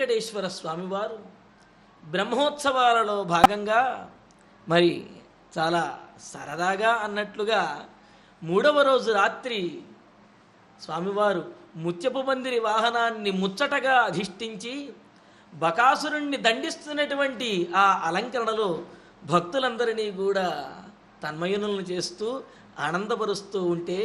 వెంకటేశ్వర స్వామివారు బ్రహ్మోత్సవాలలో భాగంగా మరి చాలా సరదాగా అన్నట్లుగా మూడవ రోజు రాత్రి స్వామివారు ముత్యపు పందిరి వాహనాన్ని ముచ్చటగా అధిష్ఠించి బకాసురుణ్ణి దండిస్తున్నటువంటి ఆ అలంకరణలో భక్తులందరినీ కూడా తన్మయునులను చేస్తూ ఆనందపరుస్తూ ఉంటే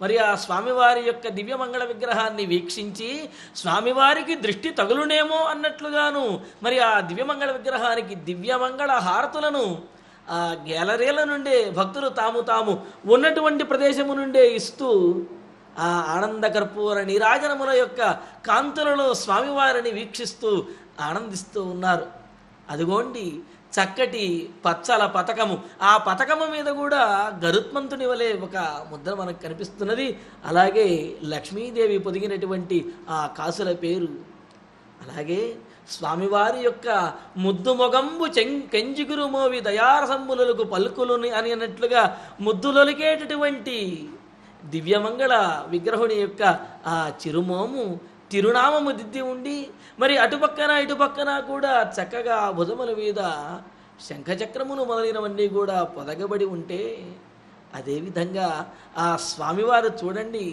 మరి ఆ స్వామివారి యొక్క దివ్యమంగళ విగ్రహాన్ని వీక్షించి స్వామివారికి దృష్టి తగులునేమో అన్నట్లుగాను మరి ఆ దివ్యమంగళ విగ్రహానికి దివ్యమంగళ హారతులను ఆ గ్యాలరీల నుండే భక్తులు తాము తాము ఉన్నటువంటి ప్రదేశము నుండే ఇస్తూ ఆ ఆనంద కర్పూర నీరాజనముల యొక్క కాంతులలో స్వామివారిని వీక్షిస్తూ ఆనందిస్తూ ఉన్నారు. అదిగోండి చక్కటి పచ్చల పతకము. ఆ పతకము మీద కూడా గరుత్మంతుని వలె ఒక ముద్ర మనకు కనిపిస్తున్నది. అలాగే లక్ష్మీదేవి పొదిగినటువంటి ఆ కాసుల పేరు. అలాగే స్వామివారి యొక్క ముద్దు మొగంబు చెం కెంజిగురు మోవి దయారసంబులకు పలుకులుని అని అన్నట్లుగా ముద్దులొలికేటటువంటి దివ్యమంగళ విగ్రహుని యొక్క ఆ చిరుమోము తిరునామము దిద్ది ఉండి మరి అటుపక్కన ఇటుపక్కన కూడా చక్కగా భుజముల మీద శంఖచక్రములు మొదలైనవన్నీ కూడా పొదగబడి ఉంటే అదేవిధంగా ఆ స్వామివారు చూడండి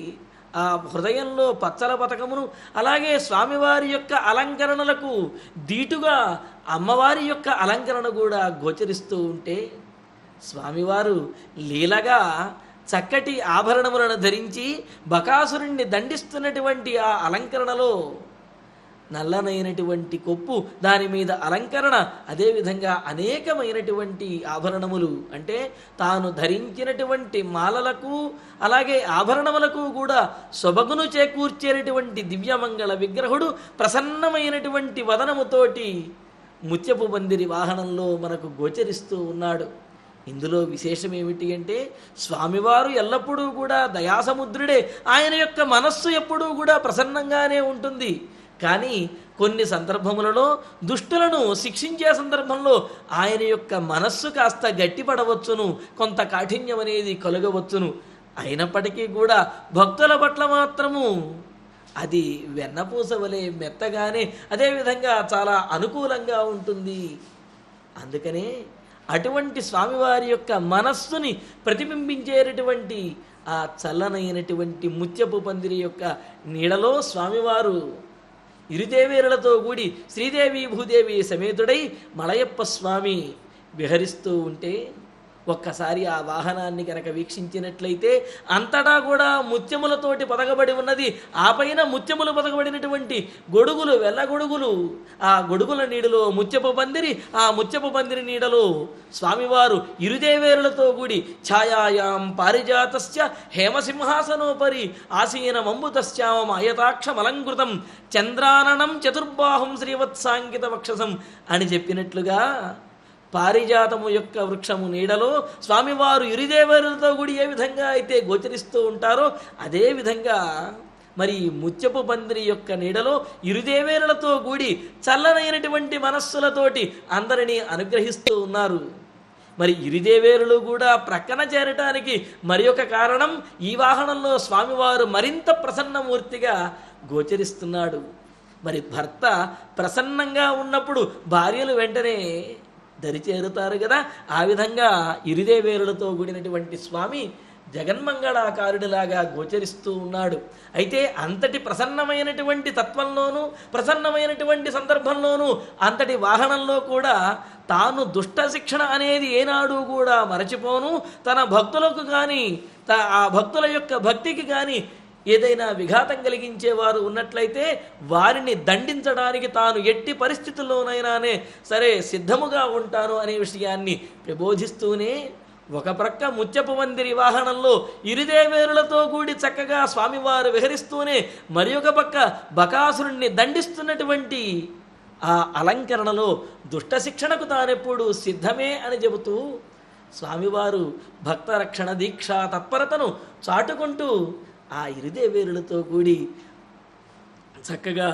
ఆ హృదయంలో పచ్చల పథకమును అలాగే స్వామివారి యొక్క అలంకరణలకు దీటుగా అమ్మవారి యొక్క అలంకరణ కూడా గోచరిస్తూ ఉంటే స్వామివారు లీలగా చక్కటి ఆభరణములను ధరించి బకాసురుణ్ణి దండిస్తున్నటువంటి ఆ అలంకరణలో నల్లనైనటువంటి కొప్పు దాని మీద అలంకరణ అదేవిధంగా అనేకమైనటువంటి ఆభరణములు. అంటే తాను ధరించినటువంటి మాలలకు అలాగే ఆభరణములకు కూడా సొబగును చేకూర్చేటటువంటి దివ్యమంగళ విగ్రహుడు ప్రసన్నమైనటువంటి వదనముతోటి ముత్యపు బందిరి వాహనంలో మనకు గోచరిస్తూ ఉన్నాడు. ఇందులో విశేషం ఏమిటి అంటే స్వామివారు ఎల్లప్పుడూ కూడా దయాసముద్రుడే. ఆయన యొక్క మనస్సు ఎప్పుడూ కూడా ప్రసన్నంగానే ఉంటుంది. కానీ కొన్ని సందర్భములలో దుష్టులను శిక్షించే సందర్భంలో ఆయన యొక్క మనస్సు కాస్త గట్టిపడవచ్చును కొంత కాఠిన్యం అనేది కలుగవచ్చును. అయినప్పటికీ కూడా భక్తుల పట్ల మాత్రము అది వెన్నపూస వలె మెత్తగానే అదేవిధంగా చాలా అనుకూలంగా ఉంటుంది. అందుకనే అటువంటి స్వామివారి యొక్క మనస్సుని ప్రతిబింబించేటటువంటి ఆ చల్లనైనటువంటి ముత్యపు పందిరి యొక్క నీడలో స్వామివారు ఇరుదేవేరులతో కూడి శ్రీదేవి భూదేవి సమేతుడై మలయప్ప స్వామి విహరిస్తూ ఉంటే ఒక్కసారి ఆ వాహనాన్ని కనుక వీక్షించినట్లయితే అంతటా కూడా ముత్యములతోటి పొదగబడి ఉన్నది. ఆ పైన ముత్యములు పొదగబడినటువంటి గొడుగులు వెల్లగొడుగులు ఆ గొడుగుల నీడలో ముత్యపు పందిరి ఆ ముత్యపు పందిరి నీడలో స్వామివారు ఇరుదేవేరులతో కూడి ఛాయాయాం పారిజాతస్య హేమసింహాసనోపరి ఆసీన మంబుతశ్చామం అయతాక్షమలంకృతం చంద్రాననం చతుర్బాహం శ్రీవత్సాంకిత వక్షసం అని చెప్పినట్లుగా పారిజాతము యొక్క వృక్షము నీడలో స్వామివారు ఇరుదేవరులతో కూడి ఏ విధంగా అయితే గోచరిస్తూ ఉంటారో అదే విధంగా మరి ముత్యపు పందిరి యొక్క నీడలో ఇరుదేవేరులతో కూడి చల్లనైనటువంటి మనస్సులతోటి అందరినీ అనుగ్రహిస్తూ ఉన్నారు. మరి ఇరుదేవేరులు కూడా ప్రక్కన చేరటానికి మరి ఒక కారణం ఈ వాహనంలో స్వామివారు మరింత ప్రసన్నమూర్తిగా గోచరిస్తున్నాడు. మరి భర్త ప్రసన్నంగా ఉన్నప్పుడు భార్యలు వెంటనే దరిచేరుతారు కదా. ఆ విధంగా ఇరుదేవేరులతో కూడినటువంటి స్వామి జగన్మంగళాకారుడిలాగా గోచరిస్తూ ఉన్నాడు. అయితే అంతటి ప్రసన్నమైనటువంటి తత్వంలోనూ ప్రసన్నమైనటువంటి సందర్భంలోనూ అంతటి వాహనంలో కూడా తాను దుష్ట శిక్షణ అనేది ఏనాడు కూడా మరచిపోను. తన భక్తులకు కానీ త- ఆ భక్తుల యొక్క భక్తికి కానీ ఏదైనా విఘాతం కలిగించేవారు ఉన్నట్లయితే వారిని దండించడానికి తాను ఎట్టి పరిస్థితుల్లోనైనానే సరే సిద్ధముగా ఉంటాను అనే విషయాన్ని ప్రబోధిస్తూనే ఒక ప్రక్క ముత్యపు మందిరి వాహనంలో ఇరుదేవేరులతో కూడి చక్కగా స్వామివారు విహరిస్తూనే మరి ఒక పక్క బకాసురుణ్ణి దండిస్తున్నటువంటి ఆ అలంకరణలో దుష్ట శిక్షణకు తానెప్పుడు సిద్ధమే అని చెబుతూ స్వామివారు భక్త రక్షణ దీక్ష తత్పరతను చాటుకుంటూ ఆ ఇరుదేవేరులతో కూడి చక్కగా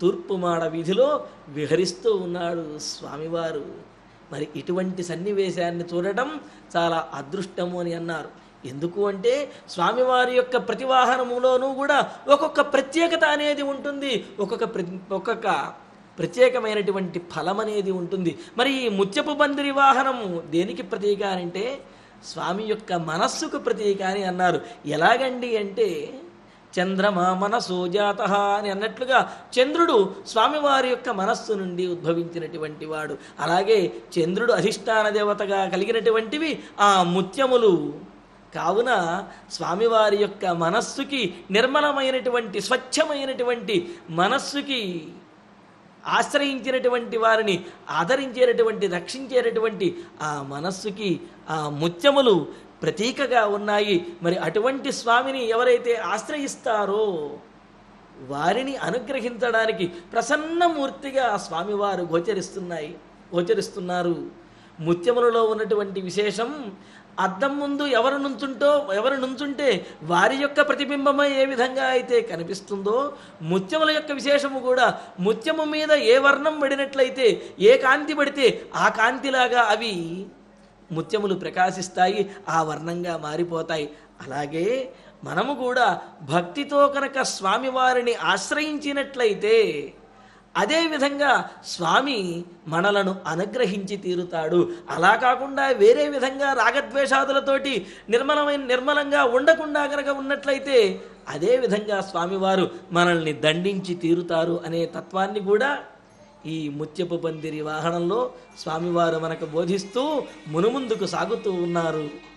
తూర్పు మాడ వీధిలో విహరిస్తూ ఉన్నాడు స్వామివారు. మరి ఇటువంటి సన్నివేశాన్ని చూడటం చాలా అదృష్టము అని అన్నారు. ఎందుకు అంటే స్వామివారి యొక్క ప్రతివాహనములోనూ కూడా ఒక్కొక్క ప్రత్యేకత అనేది ఉంటుంది. ఒక్కొక్క ఒక్కొక్క ప్రత్యేకమైనటువంటి ఫలం అనేది ఉంటుంది. మరి ఈ ముత్యపు పందిరి వాహనము దేనికి ప్రతీక అంటే స్వామి యొక్క మనస్సుకు ప్రతీక అని అన్నారు. ఎలాగండి అంటే చంద్రమా మనసోజాత అని అన్నట్లుగా చంద్రుడు స్వామివారి యొక్క మనస్సు నుండి ఉద్భవించినటువంటి వాడు. అలాగే చంద్రుడు అధిష్టాన దేవతగా కలిగినటువంటివి ఆ ముత్యములు. కావున స్వామివారి యొక్క మనస్సుకి నిర్మలమైనటువంటి స్వచ్ఛమైనటువంటి మనస్సుకి ఆశ్రయించినటువంటి వారిని ఆదరించేటటువంటి రక్షించేటటువంటి ఆ మనస్సుకి ఆ ముత్యములు ప్రతీకగా ఉన్నాయి. మరి అటువంటి స్వామిని ఎవరైతే ఆశ్రయిస్తారో వారిని అనుగ్రహించడానికి ప్రసన్నమూర్తిగా స్వామివారు గోచరిస్తున్నాయి గోచరిస్తున్నారు. ముత్యములలో ఉన్నటువంటి విశేషం అద్దం ముందు ఎవరు నుంచుంటో ఎవరు నుంచుంటే వారి యొక్క ప్రతిబింబమే ఏ విధంగా అయితే కనిపిస్తుందో ముత్యముల యొక్క విశేషము కూడా ముత్యము మీద ఏ వర్ణం పడినట్లయితే ఏ కాంతి పడితే ఆ కాంతిలాగా అవి ముత్యములు ప్రకాశిస్తాయి ఆ వర్ణంగా మారిపోతాయి. అలాగే మనము కూడా భక్తితో కనుక స్వామివారిని ఆశ్రయించినట్లయితే అదేవిధంగా స్వామి మనలను అనుగ్రహించి తీరుతాడు. అలా కాకుండా వేరే విధంగా రాగద్వేషాదులతోటి నిర్మలమైన నిర్మలంగా ఉండకుండా గనక ఉన్నట్లయితే అదే విధంగా స్వామివారు మనల్ని దండించి తీరుతారు అనే తత్వాన్ని కూడా ఈ ముత్యపు పందిరి వాహనంలో స్వామివారు మనకు బోధిస్తూ మునుముందుకు సాగుతూ ఉన్నారు.